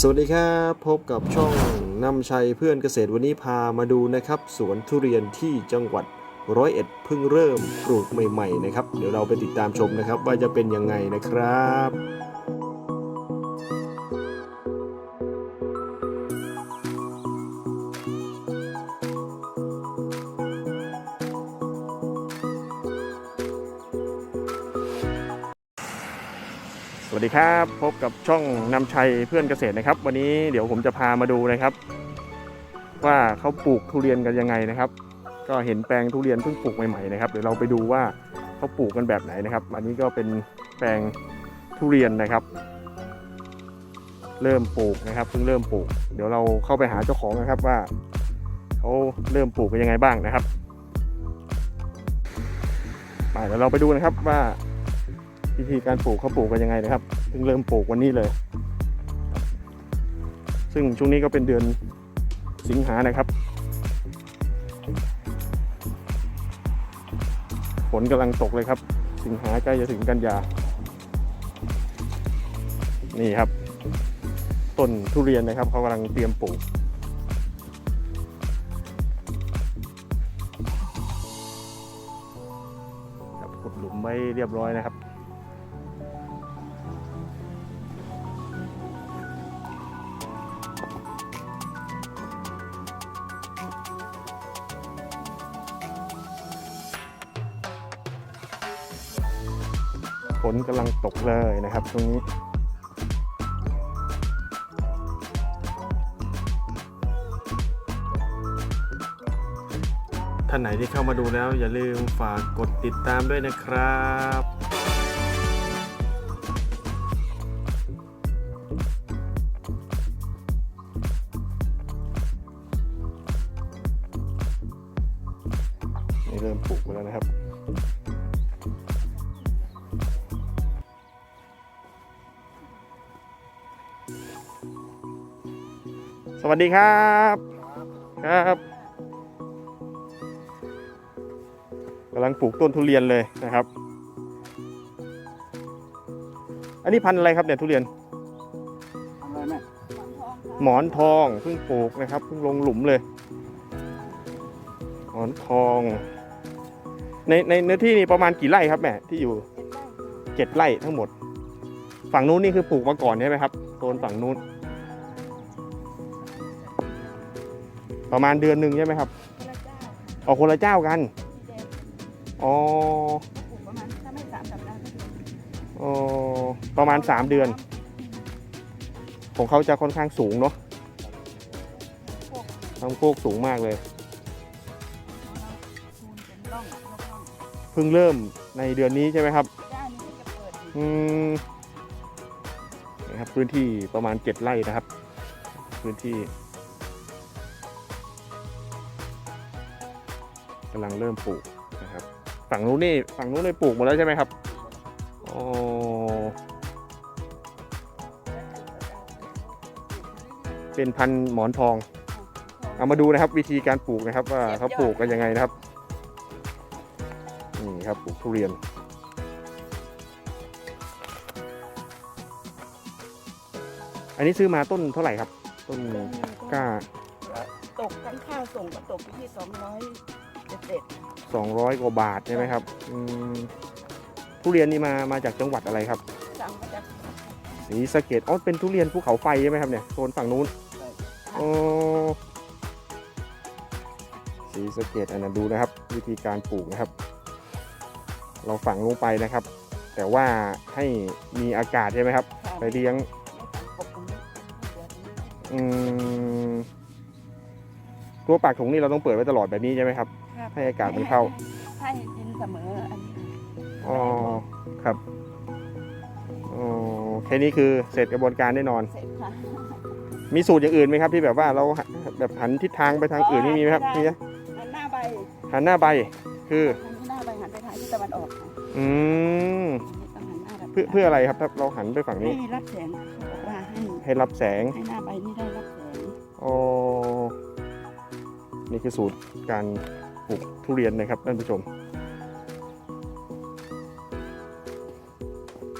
สวัสดีครับ พบกับช่องนำชัยเพื่อนเกษตรวันนี้พามาดูนะครับ สวนทุเรียนที่จังหวัดร้อยเอ็ดเพิ่งเริ่มปลูกใหม่ ๆ นะครับ เดี๋ยวเราไปติดตามชมนะครับ ว่าจะเป็นยังไงนะครับ วัสดีครับ พบกับช่องนำชัยเพื่อนเกษตรนะครับ วันนี้เดี๋ยวผมจะพามาดูนะครับ ว่าเขาปลูกทุเรียนกันยังไงนะครับ ก็เห็นแปลงทุเรียนเพิ่งปลูกใหม่ๆนะครับเดี๋ยวเราไปดูว่าเขาปลูกกันแบบไหนนะครับ อันนี้ก็เป็นแปลงทุเรียนนะครับ เริ่มปลูกนะครับเพิ่งเริ่มปลูก เดี๋ยวเราเข้าไปหาเจ้าของนะครับว่าเขาเริ่มปลูกกันยังไงบ้างนะครับไปเดี๋ยวเราไปดูนะครับว่า วิธีการปลูกเขาปลูกกันยังไงนะครับเพิ่งเริ่มปลูกวันนี้เลย ซึ่งช่วงนี้ก็เป็นเดือนสิงหานะครับฝนกำลังตกเลยครับ สิงหาใกล้จะถึงกันยา นี่ครับ ต้นทุเรียนนะครับเขากำลังเตรียมปลูกครับขุดหลุมไว้เรียบร้อยนะครับ นกำลังตกเลยนะครับช่วงนี้ ท่านไหนที่เข้ามาดูแล้ว อย่าลืมฝากกดติดตามด้วยนะครับนี่เริ่มปลูกไปแล้วนะครับ วัสดีครับครับกำลังปลูกต้นทุเรียนเลยนะครับ อันนี้พันธุ์อะไรครับเนี่ยทุเรียนอะไรแม่หมอนทองเพิ่งปลูกนะครับเพิ่งลงหลุมเลย หมอนทอง ในในเนื้อที่นี่ประมาณกี่ไร่ครับแม่ที่อยู่เจ็ดไร่ทั้งหมด ฝั่งนู้นนี่คือปลูกมาก่อนใช่ไหมครับโซนฝั่งนู้น ประมาณเดือนหนึ่งใช่ไหมครับออกคนละเจ้ากันอ๋อประมาณถ้าไม่สามสัปดาห์ก็เดือนอ๋อประมาณสามเดือน ของเขาจะค่อนข้างสูงเนาะพวกทางโคกสูงมากเลยคูณเป็นร่องร่องร่องเพิ่งเริ่มในเดือนนี้ใช่ไหมครับด้านนี้จะเปิดอยู่อืมนะครับพื้นที่ประมาณเจ็ดไร่นะครับ พื้นที่ กำลังเริ่มปลูกนะครับ ฝั่งนู้นนี่ฝั่งนู้นเลยปลูกหมดแล้วใช่ไหมครับอ๋อเป็นพันหมอนทอง เอามาดูนะครับ วิธีการปลูกนะครับ ว่าเขาปลูกกันยังไงนะครับนี่ครับปลูกทุเรียนอันนี้ซื้อมาต้นเท่าไหร่ครับ ต้นกล้า ตกทั้งข้าวส่งก็ตกที่สองร้อย เจ็ด200 กว่าบาทใช่ไหมครับอืมทุเรียนนี่มามาจากจังหวัดอะไรครับสั่งมาจากศรีสะเกดอ๋อเป็นทุเรียนภูเขาไฟใช่ไหมครับเนี่ยโซนฝั่งนู้นอ๋อศรีสะเกดอันนั้นดูนะครับ วิธีการปลูกนะครับ เราฝังลงไปนะครับ แต่ว่าให้มีอากาศใช่ไหมครับ ไปเลี้ยงปกตรงนี้เดือนนี้อืมตัวปากถุงนี่เราต้องเปิดไว้ตลอดแบบนี้ใช่ไหมครับ ครับให้อากาศมันเข้า ให้เย็นเสมออันนี้อ๋อ ครับ อ๋อ แค่นี้คือเสร็จกระบวนการแน่นอน เสร็จค่ะมีสูตรอย่างอื่นไหมครับ ที่แบบว่าเราแบบหันทิศทางไปทางอื่นนี่มีไหมครับมีไหมหันหน้าไปหันหน้าใบ คือหันหน้าไปหันไปทางทิศตะวันออกค่ะอืมต้องหันหน้าแบบเพื่อเพื่ออะไรครับถ้าเราหันไปฝั่งนี้ ให้รับแสงเขาบอกว่าให้ให้รับแสง ให้หน้าใบนี่ได้รับแสง อ๋อ นี่คือสูตรการ ปลูกทุเรียนนะครับท่านผู้ชม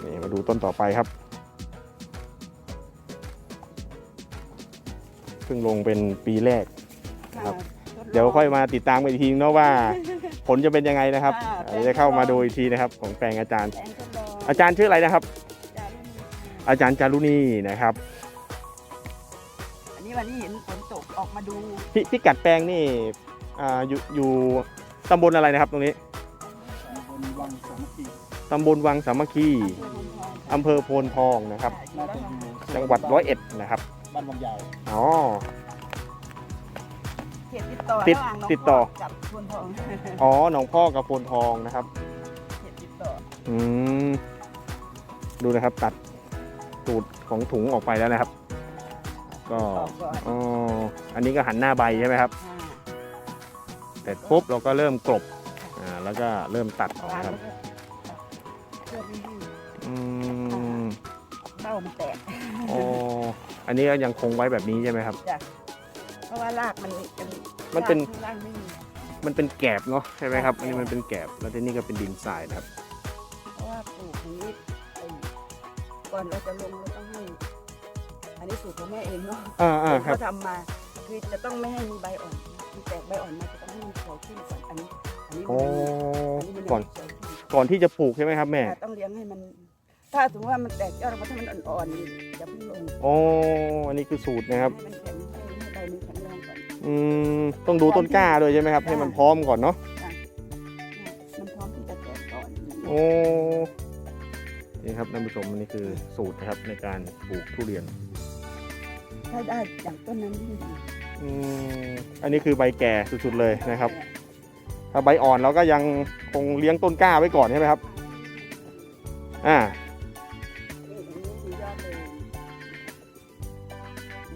นี่มาดูต้นต่อไปครับเพิ่งลงเป็นปีแรกครับทลงเดี๋ยวค่อยมาติดตามกันอีกทีเนาะว่า ผลจะเป็นยังไงนะครับค่ะเดี๋ยวจะเข้ามาดูอีกทีนะครับ ของแปลงอาจารย์แปลงทดลองอาจารย์ชื่ออะไรนะครับจารุณีค่ะอาจารย์จารุณีนะครับอันนี้วันนี้เห็นฝนตกออกมาดูพี่พี่กัดแปลงนี่ อ่าอยู่อยู่ตำบลอะไรนะครับ ตรงนี้บนวังสามัคคีตำบลวังสามัคคีอำเภอพนทองค่ะอำเภอโพนทองนะครับอยู่น่าแล้วจะค่ะอยู่จังหวัดร้อยเอ็ดนะครับบ้านวังยาวอ๋อเขตติดต่อติดระหว่างหนงติดต่อพกับพนทองอ๋อหนองพ่อกับโพนทองนะครับเขตติดต่ออืมดูนะครับตัดตูดของถุงออกไปแล้วนะครับ ก็ออกก่อนอ๋ออันนี้ก็หันหน้าใบใช่ไหมครับค่ะ เสร็จปุ๊บเราก็เริ่มกลบอ่าแล้วก็เริ่มตัดออกวางคแล้รับวก็เพื่อไม่ให้อืมเบ้ามันแตกอ๋ออันนี้ก็ยังคงไว้แบบนี้ใช่ไหมครับ เพราะว่ารากมันยังมันเป็น รากข้างล่างไม่มีมันเป็นแกบเนาะใช่ไหมครับ อันนี้มันเป็นแกบแล้วที่นี่ก็เป็นดินทรายนะครับ เพราะว่าปลูกอย่างนี้ไอ้ก่อนเราจะลงเราต้องให้อันนี้สูตรของแม่เองเนาะอ่าอ่าผมครับก็ทำมาคือจะต้องไม่ให้มีใบอ่อน มีแตกใบอ่อนมาจะต้องให้มันเขียวขึ้นก่อนอันนี้อันนี้โอ้มันยังอันนี้มันยังก่อนไม่เขียวขึ้นก่อนที่จะปลูกใช่ไหมครับแม่ค่ะต้องเลี้ยงให้มัน ถ้าสมมติว่ามันแตกยอดออกมาถ้ามันอ่อนๆนี่อย่าเพิ่งลงโอ้อันนี้คือสูตรนะครับ ให้มันแข็งให้ให้ใบมันแข็งแรงก่อนอืมต้องดูต้นกล้าด้วยใช่ไหมครับ ให้มันพร้อมก่อนเนาะเนี่ยมันพร้อมที่จะแตกก่อนโอ้นี่ครับท่านผู้ชมอันนี้คือสูตรนะครับในการปลูกทุเรียน ถ้าได้อย่างต้นนั้นที่ดี อืมอันนี้คือใบแก่สุดๆเลยนะครับ ถ้าใบอ่อนเราก็ยังคงเลี้ยงต้นกล้าไว้ก่อนใช่ไหมครับ อ่านี่อันนี้คือยอดเลย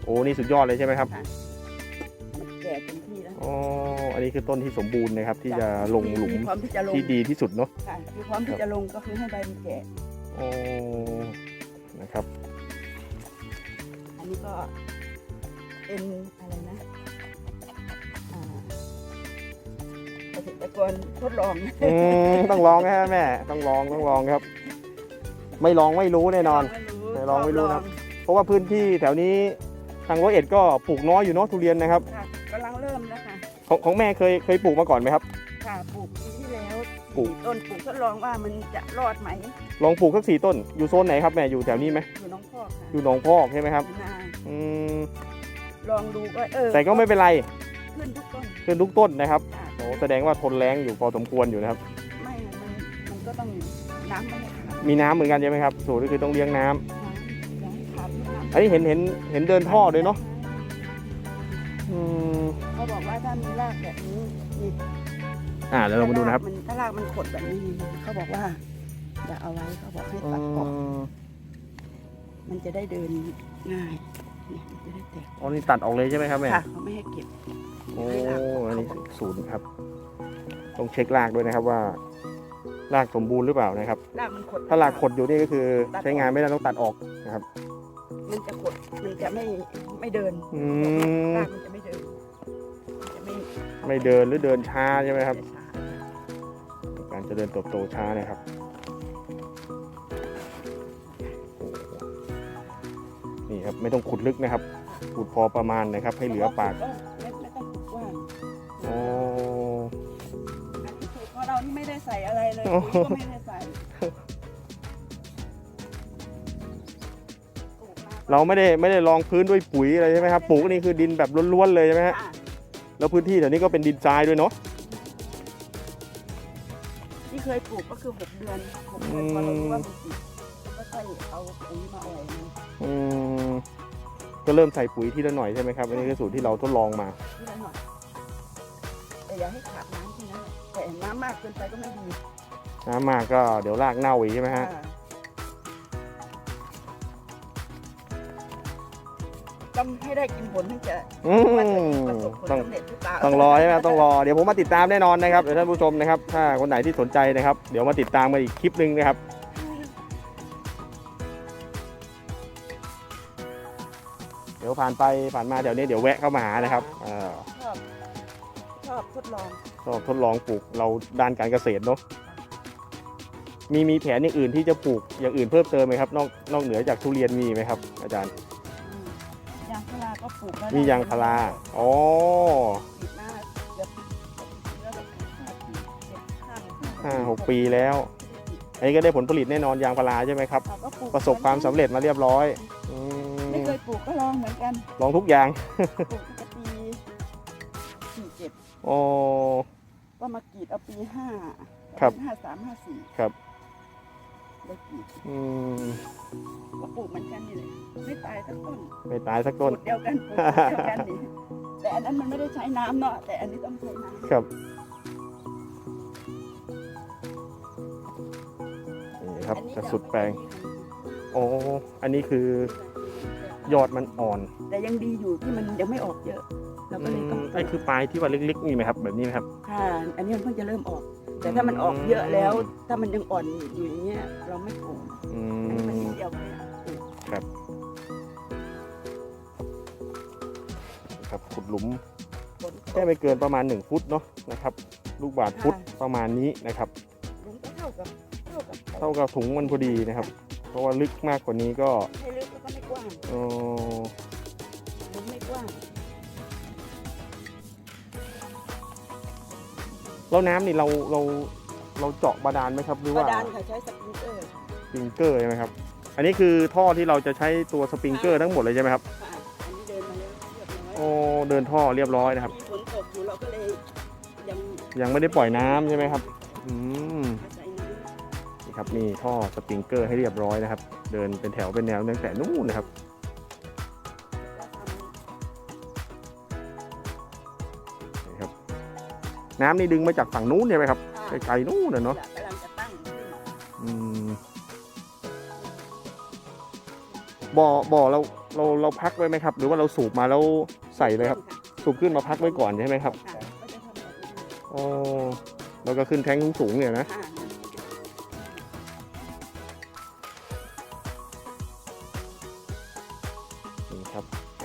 โอ้นี่สุดยอดเลยใช่ไหมครับมันแก่เต็มที่แล้วอ๋อ อันนี้คือต้นที่สมบูรณ์นะครับ ที่จะลงหลุมพร้อมที่จะลงที่ดีที่สุดเนาะค่ะคือพร้อมที่จะลงก็คือให้ใบมันแก่โอ้นะครับ อันนี้ก็ เป็นอะไรนะอ่าเกษตรกรทดลองอืมต้องลองนะครับแม่ ต้องลองต้องลองครับ ไม่ลองไม่รู้แน่นอน ไม่ลองไม่รู้ครับ เพราะว่าพื้นที่แถวนี้ทางร้อยเอ็ดก็ปลูกน้อยอยู่เนาะทุเรียนนะครับค่ะกำลังเริ่มแล้วค่ะของของแม่เคยเคยปลูกมาก่อนไหมครับ ค่ะปลูกปีที่แล้วปลูก ต้นปลูกทดลองว่ามันจะรอดไหมลองปลูกสักสี่ต้น อยู่โซนไหนครับแม่อยู่แถวนี้ไหมอยู่น้องพอกค่ะอยู่หนองพอกใช่ไหมครับ นาอืม ลองดูก็เออแต่ก็ไม่เป็นไรขึ้นทุกต้นขึ้นทุกต้นนะครับค่ะโอ้แสดงว่าทนแรงอยู่พอสมควรอยู่นะครับ ไม่มันมันก็ต้องน้ำไม่ให้ขาดมีน้ำเหมือนกันใช่ไหมครับ สูตรก็คือต้องเลี้ยงน้ำน้ำอย่าให้ขาดไม่น้ำอันนี้เห็นเห็นเห็นเดินท่อด้วยเนาะอืมเขาบอกว่าถ้ามีรากแบบนี้นี่อ่าเดี๋ยวเรามาดูนะครับ มันถ้ารากมันขดแบบนี้ เขาบอกว่าอย่าเอาไว้เขาบอกให้อืตัดออกมมันจะได้เดินง่าย เนี่ยมันจะได้แตกอ๋อนี่ตัดออกเลยใช่ไหมครับแม่ ค่ะเขาไม่ให้เก็บโอ้ให้รากอันนี้เขาบอกศูนย์ครับ ต้องเช็ครากด้วยนะครับว่า รากสมบูรณ์หรือเปล่านะครับ รากมันขดถ้ารากขดอยู่นี่ก็คือ ใช้งานไม่ได้ต้องตัดออกนะครับ มันจะขดมันจะไม่ไม่เดินอืม รากมันจะไม่เดินมันจะไม่ไม่เดินหรือเดินช้าใช่ไหมครับจะช้า การเจริญเติบโตช้านะครับ นี่ครับไม่ต้องขุดลึกนะครับ ขุดพอประมาณนะครับ ให้เหลือปากไม่ไม่ต้องขุดกว้างโอ้อันนี้สูตรของเรานี่ไม่ได้ใส่อะไรเลยโอ้ปุ๋ยก็ไม่ได้ใส่ปลูกมาเราไม่ได้ไม่ได้รองพื้นด้วยปุ๋ยอะไรใช่ไหมครับปลูกนี่คือดินแบบล้วนๆเลยใช่ไหมฮะค่ะแล้วพื้นที่แถวนี้ก็เป็นดินทรายด้วยเนาะที่เคยปลูกก็คือหกเดือนหกเดือนพอเรารู้ว่ามันติดก็ ค่อยเอาปุ๋ยมาอ่อยมันอืมก็เริ่มใส่ปุ๋ยทีละหน่อยใช่ไหมครับอันนี้คือสูตรที่เราทดลองมา ทีละหน่อยแต่อย่าให้ขาดน้ำที่นั้นแต่น้ำมากเกินไปก็ไม่ดีน้ำมากก็เดี๋ยวรากเน่าอีกใช่ไหมฮะค่ะต้องให้ได้กินผลถึงจะอืมว่าจะประสบผลต้องสำเร็จหรือเปล่าต้องรอใช่ไหมต้องรอ เดี๋ยวผมมาติดตามแน่นอนนะครับเดี๋ยวท่านผู้ชมนะครับ ถ้าคนไหนที่สนใจนะครับ เดี๋ยวมาติดตามกันอีกคลิปหนึ่งนะครับ ยวผ่านไปผ่านมาเดี๋ยวนี้เดี๋ยวแวะเข้ามาหานะครับเอ่อชอบชอบทดลองก็ทดลองปลูกเราด้านการเกษตรเนาะมีมีแผนอย่างอื่นที่จะปลูกอย่างอื่นเพิ่มเติมไหมครับ นอกนอกเหนือจากทุเรียนมีไหมครับ อาจารย์อืมยางพาราก็ปลูกแล้วมียางพาราอ๋อปิดมาเกือบเกือบห้าปีเจ็ดห้าห้าหกปีแล้ว อันนี้ก็ได้ผลผลิตแน่นอนยางพาราใช่ไหมครับ เราก็ปลูกประสบความสำเร็จมาเรียบร้อยอืมไม่เคยป ลูกก็ลองเหมือนกันลองทุกอย่างปลูกตั้งแต่ปีสี่เจ็ดอ๋อก็มากรีดเอาปีห้าครับ ห้าสามห้าสี่ครับได้กรีดอืมก็ปลูกเหมือนกันนี่เลยไม่ตายสักต้นไม่ตายสักต้น ปลูกเดียวกันปลูกเดียวกันนี่แต่อันนั้นมันไม่ได้ใช้น้ำเนาะแต่อันนี้ต้องใช้น้ำ ครับนี่ครับอันนี้จะสุดแปลงดอกโอ้ อันนี้คือ ยอดมันอ่อน แต่ยังดีอยู่ที่มันยังไม่ออกเยอะเราก็เลยต้องไอ้คือปลายที่ว่าเล็กๆนี่ไหมครับ แบบนี้ไหมครับ ค่ะ อันนี้มันเพิ่งจะเริ่มออก แต่ถ้ามันออกเยอะแล้ว ถ้ามันยังอ่อนอยู่อย่างเงี้ยเราไม่ปลูกอือันนี้มันมนิดเดียวเลยอะปลูกครับขุดหลุมผลแค่ไม่เกินประมาณ 1 ฟุตเนาะนะครับ ลูกบาทฟุตประมาณนี้นะครับหลุมก็เท่ากับเท่ากับเท่ากับถุงมันพอดีนะครับ เพราะว่าลึกมากกว่านี้ก็ไม่ลึกแล้วก็ไม่กว้างเอ่อหลุมไม่กว้าง แล้วน้ำนี่เราเราเราเจาะบาดาลไหมครับหรือปว่าระดานค่ะใช้สปริงเกอร์สปริงเกอร์ใช่ไหมครับ อันนี้คือท่อที่เราจะใช้ตัวสปริงเกอร์ทั้งหมดเลยใช่ไหมครับค่ะอันนี้เดินมาแล้วเรียบร้อยโอ้เดินท่อเรียบร้อยนะครับ มีฝนตกอยู่เราก็เลยยังยังไม่ได้ปล่อยน้ำใช่ไหมครับอืมอาศัยน้ นี่ครับ มีท่อสปริงเกอร์ให้เรียบร้อยนะครับ เดินเป็นแถวเป็นแนวตั้งแต่นู่นนะครับำแล้วทนี่ครับ น้ำนี่ดึงมาจากฝั่งนู้นใช่ไหมครับำค่ะไกลๆนู่นนะเนาะกำลังจะตั้งขึ้นอืมบ่อบ่อเราเราเราพักไว้ไหมครับ หรือว่าเราสูบมาแล้วใส่เลยครับ สูบขึ้นมาพักไว้ก่อนใช่ไหมครับค่ะก็จะทำแบบนี้อ๋อแล้วก็ขึ้นแท้งสูงๆเนี่ยนะ ค่ะ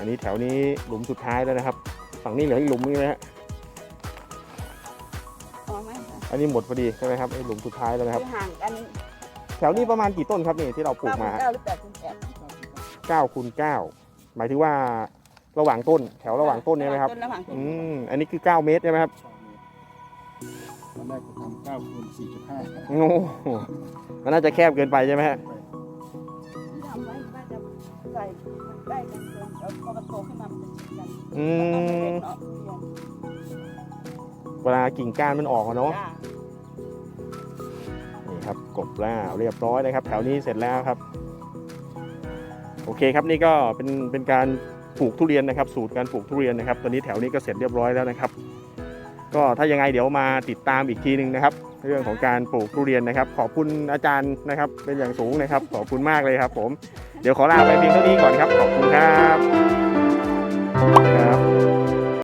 นนี้แถวนี้หลุมสุดท้ายแล้วนะครับ ฝั่งนี้เหลืออีกหลุมนึงนะฮะพอไหมคะอันนี้หมดพอดีใช่ไหมครับไอ้หลุมสุดท้ายแล้วนะครับ คือห่างกันแถวนี้ประมาณกี่ต้นครับนี่ที่เราปลูกมาเก้าหรือแปดคูณแปด9คูณ9หมายถึงว่าระหว่างต้น แถวระหว่างต้นเนี่ยไหมครับระหว่างต้นอืมอันนี้คือ 9 เมตรใช่ไหมครับตอนแรกจะทำเก้าคูณสี่จุดห้าโอ้โหมันน่าจะแคบเกินไปใช่ไหมฮะที่ อืต้องไม่มเป็นเนาะเรียนเวลากิ่งก้านมันออกอะเนาะจ้านี่ครับกบแล้วเรียบร้อยนะครับ แถวนี้เสร็จแล้วครับ โอเคครับนี่ก็เป็นเป็นการปลูกทุเรียนนะครับ สูตรการปลูกทุเรียนนะครับ ตอนนี้แถวนี้ก็เสร็จเรียบร้อยแล้วนะครับ ก็ถ้ายังไงเดี๋ยวมาติดตามอีกทีหนึ่งนะครับ เรื่องของการปลูกทุเรียนนะครับ ขอบคุณอาจารย์นะครับ เป็นอย่างสูงนะครับ ขอบคุณมากเลยครับ ผมเดี๋ยวขอลาไปเพียงเท่านี้ก่อนครับขอบคุณครับ ครับ